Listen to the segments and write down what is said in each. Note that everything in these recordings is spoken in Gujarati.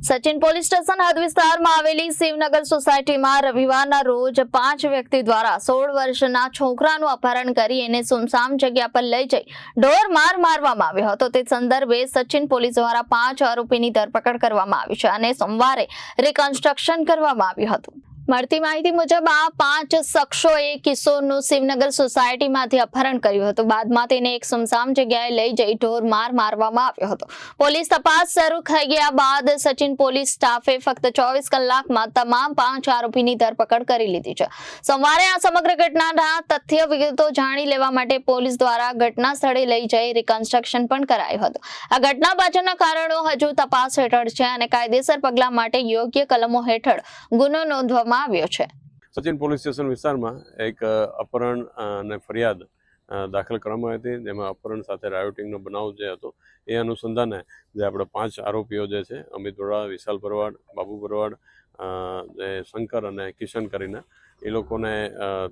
સચિન પોલીસ સ્ટેશન હદ વિસ્તારમાં આવેલી શિવનગર સોસાયટીમાં રવિવારના રોજ પાંચ વ્યક્તિ દ્વારા સોળ વર્ષના છોકરાનું અપહરણ કરી એને સુમસામ જગ્યા પર લઈ જઈ ઢોર માર મારવામાં આવ્યો હતો. તે સંદર્ભે સચિન પોલીસ દ્વારા પાંચ આરોપીની ધરપકડ કરવામાં આવી છે અને સોમવારે રિકન્સ્ટ્રક્શન કરવામાં આવ્યું હતું. મળતી માહિતી મુજબ આ પાંચ શખ્સોએ કિશોરનું શિવનગર સોસાયટીમાંથી અપહરણ કર્યું હતું. બાદમાં તેને એક સુમસામ જગ્યાએ લઈ જઈ ઢોર માર મારવામાં આવ્યો હતો. પોલીસ તપાસ શરૂ થઈ ગયા બાદ સચિન પોલીસ સ્ટાફે ફક્ત ચોવીસ કલાકમાં તમામ પાંચ આરોપીની ધરપકડ કરી લીધી છે. સોમવારે આ સમગ્ર ઘટનાના તથ્ય વિગતો જાણી લેવા માટે પોલીસ દ્વારા ઘટના સ્થળે લઈ જઈ રિકન્સ્ટ્રક્શન પણ કરાયું હતું. આ ઘટના પાછળના કારણો હજુ તપાસ હેઠળ છે અને કાયદેસર પગલાં માટે યોગ્ય કલમો હેઠળ ગુનો નોંધવામાં આવ્યો છે. સચિન પોલીસ સ્ટેશન વિસ્તારમાં એક અપહરણ અને ફરિયાદ દાખલ કરવામાં આવી હતી. જેમાં અપહરણ સાથે રાયોટિંગનો બનાવ જે હતો, એ અનુસંધાને જે આપણે પાંચ આરોપીઓ જે છે, અમિત ભરવાડ વિશાલ ભરવાડ, બાબુ ભરવાડ જે શંકર અને કિશન કરીને, એ લોકોને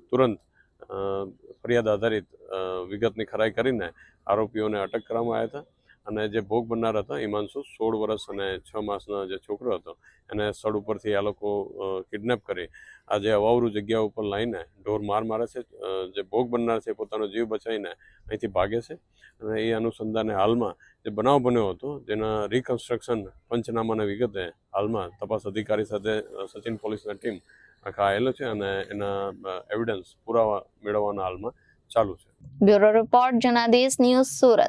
તુરંત ફરિયાદ આધારિત વિગતની ખરાઈ કરીને આરોપીઓને અટક કરવામાં આવ્યા હતા. અને જે ભોગ બનનાર હતા, હિમાંશુ, સોળ વર્ષ અને છ માસના જે છોકરો હતો, એને સ્થળ ઉપરથી આ લોકો કિડનેપ કરી, આ જે અવાવરું જગ્યા ઉપર લાવીને ઢોર માર મારે છે જે ભોગ બનનાર છે પોતાનો જીવ બચાવીને અહીંથી ભાગે છે. અને એ અનુસંધાને હાલમાં જે બનાવ બન્યો હતો, જેના રિકન્સ્ટ્રક્શન પંચનામાના વિગતે હાલમાં તપાસ અધિકારી સાથે સચિન પોલીસના ટીમ આખા આવેલો છે અને એના એવિડન્સ પુરાવા મેળવવાના હાલમાં ચાલુ છે. Bureau report, Janadesh news Surat.